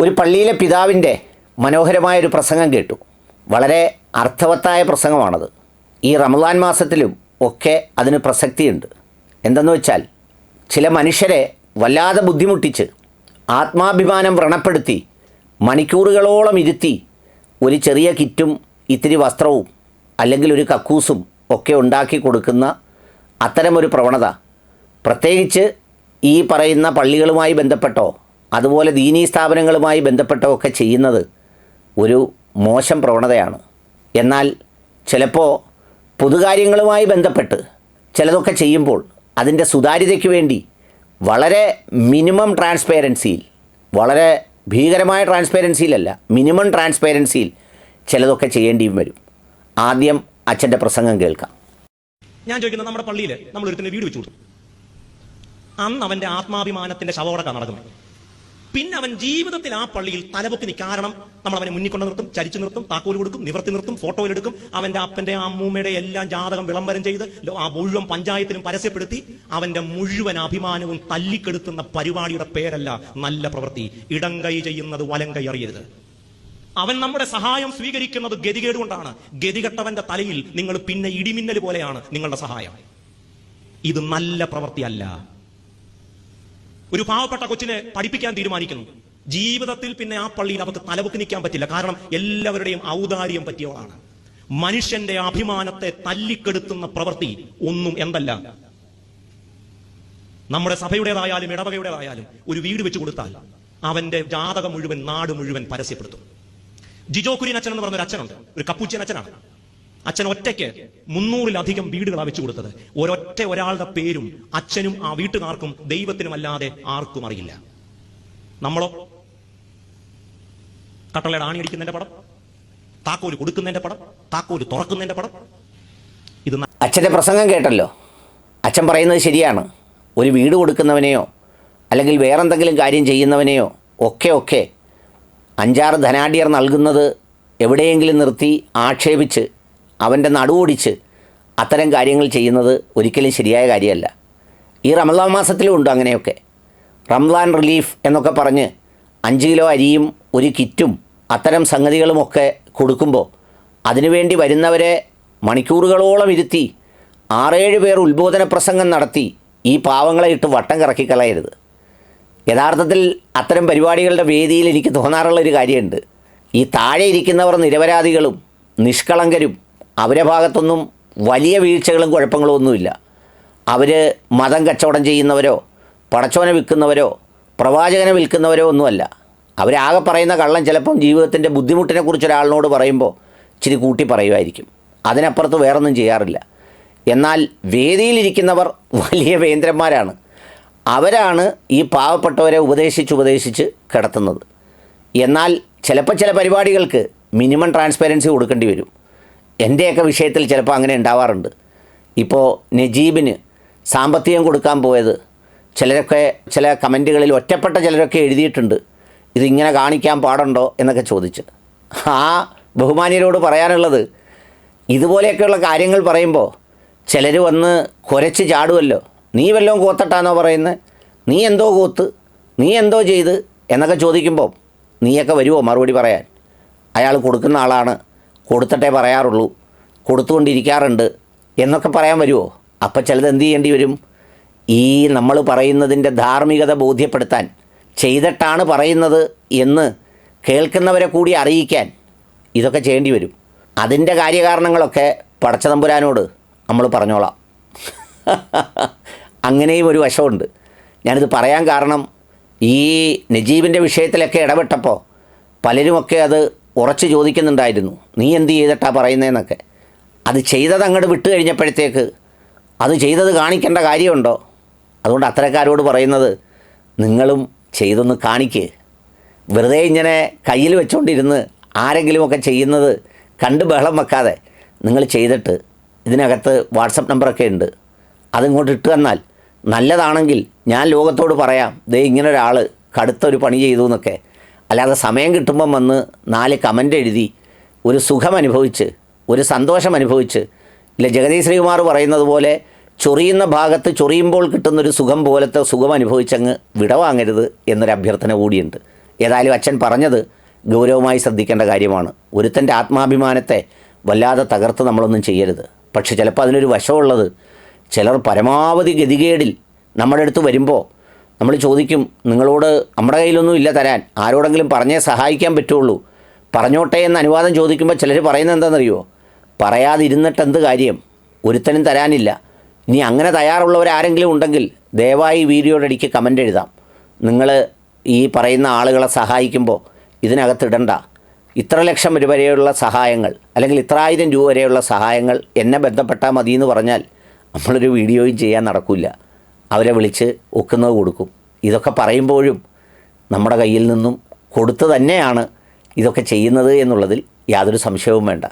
ഒരു പള്ളിയിലെ പിതാവിന്റെ മനോഹരമായൊരു പ്രസംഗം കേട്ടു. വളരെ അർത്ഥവത്തായ പ്രസംഗമാണത്. ഈ റമദാൻ മാസത്തിലും ഒക്കെ അതിന് പ്രസക്തിയുണ്ട്. എന്തെന്ന് വെച്ചാൽ ചില മനുഷ്യരെ വല്ലാതെ ബുദ്ധിമുട്ടിച്ച് ആത്മാഭിമാനം വ്രണപ്പെടുത്തി മണിക്കൂറുകളോളം ഇരുത്തി ഒരു ചെറിയ കിറ്റും ഇത്തിരി വസ്ത്രവും അല്ലെങ്കിൽ ഒരു കക്കൂസും ഒക്കെ ഉണ്ടാക്കി കൊടുക്കുന്ന അത്തരമൊരു പ്രവണത. പ്രത്യേകിച്ച് ഈ പറയുന്ന പള്ളികളുമായി ബന്ധപ്പെട്ടോ അതുപോലെ ദീനീ സ്ഥാപനങ്ങളുമായി ബന്ധപ്പെട്ടൊക്കെ ചെയ്യുന്നത് ഒരു മോശം പ്രവണതയാണ്. എന്നാൽ ചിലപ്പോൾ പൊതുകാര്യങ്ങളുമായി ബന്ധപ്പെട്ട് ചിലതൊക്കെ ചെയ്യുമ്പോൾ അതിന്റെ സുതാര്യതയ്ക്ക് വേണ്ടി വളരെ മിനിമം ട്രാൻസ്പെയറൻസിയിൽ വളരെ ഭീകരമായ ട്രാൻസ്പെയറൻസിയിലല്ല മിനിമം ട്രാൻസ്പെയറൻസിയിൽ ചിലതൊക്കെ ചെയ്യേണ്ടിയും വരും. ആദ്യം അച്ഛന്റെ പ്രസംഗം കേൾക്കാം. ഞാൻ ചോദിക്കുന്നത് നമ്മുടെ പള്ളിയിൽ നമ്മൾ ഒരുത്തിന് വീട് വെച്ചു കൊടുത്തു. അന്ന് അവന്റെ ആത്മാഭിമാനത്തിന്റെ ശവോടക്കാണ് നടക്കുന്നത്. പിന്നെ അവൻ ജീവിതത്തിൽ ആ പള്ളിയിൽ തലപൊക്കി കാരണം നമ്മൾ അവനെ മുന്നിൽ കൊണ്ടു നിർത്തും ചരിച്ചു നിർത്തും താക്കോൽ കൊടുക്കും നിവർത്തി നിർത്തും ഫോട്ടോയിലെടുക്കും അവന്റെ അപ്പന്റെ അമ്മൂമ്മയുടെ എല്ലാം ജാതകം വിളംബരം ചെയ്ത് ആ മുഴുവൻ പഞ്ചായത്തിലും പരസ്യപ്പെടുത്തി അവന്റെ മുഴുവൻ അഭിമാനവും തല്ലിക്കെടുത്തുന്ന പരിപാടിയുടെ പേരല്ല നല്ല പ്രവൃത്തി. ഇടം കൈ ചെയ്യുന്നത് വലം കൈ അറിയരുത്. അവൻ നമ്മുടെ സഹായം സ്വീകരിക്കുന്നത് ഗതികേട് കൊണ്ടാണ് ഗതികെട്ടവന്റെ തലയിൽ നിങ്ങൾ പിന്നെ ഇടിമിന്നൽ പോലെയാണ് നിങ്ങളുടെ സഹായം. ഇത് നല്ല പ്രവൃത്തിയല്ല. ഒരു പാവപ്പെട്ട കൊച്ചിനെ പഠിപ്പിക്കാൻ തീരുമാനിക്കുന്നു. ജീവിതത്തിൽ പിന്നെ ആ പള്ളിയിൽ അവർക്ക് തലവുക്ക് നിൽക്കാൻ പറ്റില്ല. കാരണം എല്ലാവരുടെയും ഔദാര്യം പറ്റിയവളാണ്. മനുഷ്യന്റെ അഭിമാനത്തെ തല്ലിക്കെടുത്തുന്ന പ്രവൃത്തി ഒന്നും എന്തല്ല. നമ്മുടെ സഭയുടേതായാലും ഇടവകയുടേതായാലും ഒരു വീട് വെച്ച് കൊടുത്താൽ അവന്റെ ജാതകം മുഴുവൻ നാട് മുഴുവൻ പരസ്യപ്പെടുത്തും. ജിജോ കുര്യൻ അച്ഛൻ എന്ന് പറഞ്ഞ ഒരു അച്ഛനുണ്ട്. ഒരു കപ്പൂച്ചൻ അച്ഛനാണ്. അച്ഛൻ ഒറ്റയ്ക്ക് മുന്നൂറിലധികം വീടുകളാ വെച്ചു കൊടുത്തത്. ഒരൊറ്റ ഒരാളുടെ പേരും അച്ഛനും ആ വീട്ടുകാർക്കും ദൈവത്തിനും അല്ലാതെ ആർക്കും അറിയില്ല. നമ്മളോ? കട്ടളയുടെ ആണി അടിക്കുന്നതിന്റെ പടം? താക്കോൽ കൊടുക്കുന്നതിന്റെ പടം? താക്കോൽ തുറക്കുന്നതിന്റെ പടം? ഇത് അച്ഛന്റെ പ്രസംഗം കേട്ടല്ലോ. അച്ഛൻ പറയുന്നത് ശരിയാണ്. ഒരു വീട് കൊടുക്കുന്നവനെയോ അല്ലെങ്കിൽ വേറെന്തെങ്കിലും കാര്യം ചെയ്യുന്നവനെയോ ഒക്കെ ഒക്കെ അഞ്ചാറ് ധനാഢ്യർ നൽകുന്നത് എവിടെയെങ്കിലും നിർത്തി ആക്ഷേപിച്ച് അവന്റെ നടുവൊടിച്ച് അത്തരം കാര്യങ്ങൾ ചെയ്യുന്നത് ഒരിക്കലും ശരിയായ കാര്യമല്ല. ഈ റമദാൻ മാസത്തിലും ഉണ്ട് അങ്ങനെയൊക്കെ. റംസാൻ റിലീഫ് എന്നൊക്കെ പറഞ്ഞ് അഞ്ച് കിലോ അരിയും ഒരു കിറ്റും അത്തരം സംഗതികളുമൊക്കെ കൊടുക്കുമ്പോൾ അതിനുവേണ്ടി വരുന്നവരെ മണിക്കൂറുകളോളം ഇരുത്തി ആറേഴ് പേർ ഉത്ബോധന പ്രസംഗം നടത്തി ഈ പാവങ്ങളെ ഇട്ട് വട്ടം കറക്കിക്കളയരുത്. യഥാർത്ഥത്തിൽ അത്തരം പരിപാടികളുടെ വേദിയിൽ എനിക്ക് തോന്നാറുള്ള ഒരു കാര്യമുണ്ട്. ഈ താഴെ ഇരിക്കുന്നവർ നിരപരാധികളും നിഷ്കളങ്കരും അവരെ ഭാഗത്തൊന്നും വലിയ വീഴ്ചകളും കുഴപ്പങ്ങളും ഒന്നുമില്ല. അവർ മതം കച്ചവടം ചെയ്യുന്നവരോ പടച്ചോനെ വിൽക്കുന്നവരോ പ്രവാചകനെ വിൽക്കുന്നവരോ ഒന്നുമല്ല. അവരാകെ പറയുന്ന കള്ളം ചിലപ്പം ജീവിതത്തിന്റെ ബുദ്ധിമുട്ടിനെക്കുറിച്ച് ഒരാളിനോട് പറയുമ്പോൾ ഇച്ചിരി കൂട്ടി പറയുമായിരിക്കും. അതിനപ്പുറത്ത് വേറൊന്നും ചെയ്യാറില്ല. എന്നാൽ വേദിയിലിരിക്കുന്നവർ വലിയ വേന്ദ്രന്മാരാണ്. അവരാണ് ഈ പാവപ്പെട്ടവരെ ഉപദേശിച്ച് ഉപദേശിച്ച് കിടത്തുന്നത്. എന്നാൽ ചിലപ്പോൾ ചില പരിപാടികൾക്ക് മിനിമം ട്രാൻസ്പെറൻസി കൊടുക്കേണ്ടി വരും. എന്റെയൊക്കെ വിഷയത്തിൽ ചിലപ്പോൾ അങ്ങനെ ഉണ്ടാവാറുണ്ട്. ഇപ്പോൾ നജീബിന് സാമ്പത്തികം കൊടുക്കാൻ പോയത് ചിലരൊക്കെ ചില കമന്റുകളിൽ ഒറ്റപ്പെട്ട ചിലരൊക്കെ എഴുതിയിട്ടുണ്ട് ഇതിങ്ങനെ കാണിക്കാൻ പാടുണ്ടോ? എന്നൊക്കെ ചോദിച്ച്. ആ ബഹുമാനിയരോട് പറയാനുള്ളത് ഇതുപോലെയൊക്കെയുള്ള കാര്യങ്ങൾ പറയുമ്പോൾ ചിലർ വന്ന് കുരച്ച് ചാടുമല്ലോ നീ വല്ലതും കോത്തട്ടാന്നോ പറയുന്നത് നീ എന്തോ കോത്ത്? നീ എന്തോ ചെയ്ത്? എന്നൊക്കെ ചോദിക്കുമ്പോൾ നീയൊക്കെ വരുമോ മറുപടി പറയാൻ? അയാൾ കൊടുക്കുന്ന ആളാണ്. കൊടുത്തിട്ടേ പറയാറുള്ളൂ. കൊടുത്തുകൊണ്ടിരിക്കാറുണ്ട്. എന്നൊക്കെ പറയാൻ വരുമോ അപ്പം ചിലത് എന്ത് ചെയ്യേണ്ടി വരും? ഈ നമ്മൾ പറയുന്നതിന്റെ ധാർമ്മികത ബോധ്യപ്പെടുത്താൻ ചെയ്തിട്ടാണ് പറയുന്നത് എന്ന് കേൾക്കുന്നവരെ കൂടി അറിയിക്കാൻ ഇതൊക്കെ ചെയ്യേണ്ടി വരും. അതിന്റെ കാര്യകാരണങ്ങളൊക്കെ പടച്ചതമ്പുരാനോട് നമ്മൾ പറഞ്ഞോളാം. അങ്ങനെയും ഒരു വശമുണ്ട്. ഞാനിത് പറയാൻ കാരണം ഈ നജീബിന്റെ വിഷയത്തിലൊക്കെ ഇടപെട്ടപ്പോൾ പലരുമൊക്കെ അത് ഉറച്ചു ചോദിക്കുന്നുണ്ടായിരുന്നു നീ എന്ത് ചെയ്തിട്ടാ പറയുന്നതെന്നൊക്കെ അത് ചെയ്തത് അങ്ങോട്ട് വിട്ട് കഴിഞ്ഞപ്പോഴത്തേക്ക് അത് ചെയ്തത് കാണിക്കേണ്ട കാര്യമുണ്ടോ? അതുകൊണ്ട് അത്തരക്കാരോട് പറയുന്നത് നിങ്ങളും ചെയ്തൊന്ന് കാണിക്ക്. വെറുതെ ഇങ്ങനെ കയ്യിൽ വെച്ചുകൊണ്ടിരുന്ന് ആരെങ്കിലുമൊക്കെ ചെയ്യുന്നത് കണ്ട് ബഹളം വെക്കാതെ നിങ്ങൾ ചെയ്തിട്ട് ഇതിനകത്ത് വാട്സപ്പ് നമ്പറൊക്കെ ഉണ്ട്. അതിങ്ങോട്ട് ഇട്ട് തന്നാൽ നല്ലതാണെങ്കിൽ ഞാൻ ലോകത്തോട് പറയാം ദേ ഇങ്ങനെ ഒരാൾ കടുത്തൊരു പണി ചെയ്തു എന്നൊക്കെ അല്ലാതെ സമയം കിട്ടുമ്പം വന്ന് നാല് കമന്റ് എഴുതി ഒരു സുഖം അനുഭവിച്ച് ഒരു സന്തോഷം അനുഭവിച്ച് ഇല്ല ജഗദീഷ് ശ്രീകുമാർ പറയുന്നത് പോലെ ചൊറിയുന്ന ഭാഗത്ത് ചൊറിയുമ്പോൾ കിട്ടുന്നൊരു സുഖം പോലത്തെ സുഖം അനുഭവിച്ചങ്ങ് വിടവാങ്ങരുത് എന്നൊരു അഭ്യർത്ഥന കൂടിയുണ്ട്. ഏതായാലും അച്ഛൻ പറഞ്ഞത് ഗൗരവമായി ശ്രദ്ധിക്കേണ്ട കാര്യമാണ്. ഒരുത്തന്റെ ആത്മാഭിമാനത്തെ വല്ലാതെ തകർത്ത് നമ്മളൊന്നും ചെയ്യരുത്. പക്ഷെ ചിലപ്പോൾ അതിനൊരു വശമുള്ളത് ചിലർ പരമാവധി ഗതികേടിൽ നമ്മുടെ അടുത്ത് വരുമ്പോൾ നമ്മൾ ചോദിക്കും നിങ്ങളോട് നമ്മുടെ കയ്യിലൊന്നും ഇല്ല തരാൻ. ആരോടെങ്കിലും പറഞ്ഞേ സഹായിക്കാൻ പറ്റുള്ളൂ. പറഞ്ഞോട്ടെ എന്ന് അനുവാദം ചോദിക്കുമ്പോൾ ചിലർ പറയുന്നത് എന്താണെന്നറിയോ? പറയാതിരുന്നിട്ട് എന്ത് കാര്യം? ഒരുത്തനും തരാനില്ല. ഇനി അങ്ങനെ തയ്യാറുള്ളവരാരെങ്കിലും ഉണ്ടെങ്കിൽ ദയവായി വീഡിയോയുടെ അടിക്ക് കമന്റ് എഴുതാം. നിങ്ങൾ ഈ പറയുന്ന ആളുകളെ സഹായിക്കുമ്പോൾ ഇതിനകത്തിടണ്ട ഇത്ര ലക്ഷം രൂപ വരെയുള്ള സഹായങ്ങൾ അല്ലെങ്കിൽ ഇത്ര ആയിരം രൂപ വരെയുള്ള സഹായങ്ങൾ എന്നെ ബന്ധപ്പെട്ടാൽ മതി എന്ന് പറഞ്ഞാൽ നമ്മളൊരു വീഡിയോയും ചെയ്യാൻ നടക്കില്ല അവരെ വിളിച്ച് ഒക്കുന്നത് കൊടുക്കും. ഇതൊക്കെ പറയുമ്പോഴും നമ്മുടെ കയ്യിൽ നിന്നും കൊടുത്തു തന്നെയാണ് ഇതൊക്കെ ചെയ്യുന്നത് എന്നുള്ളതിൽ യാതൊരു സംശയവും വേണ്ട.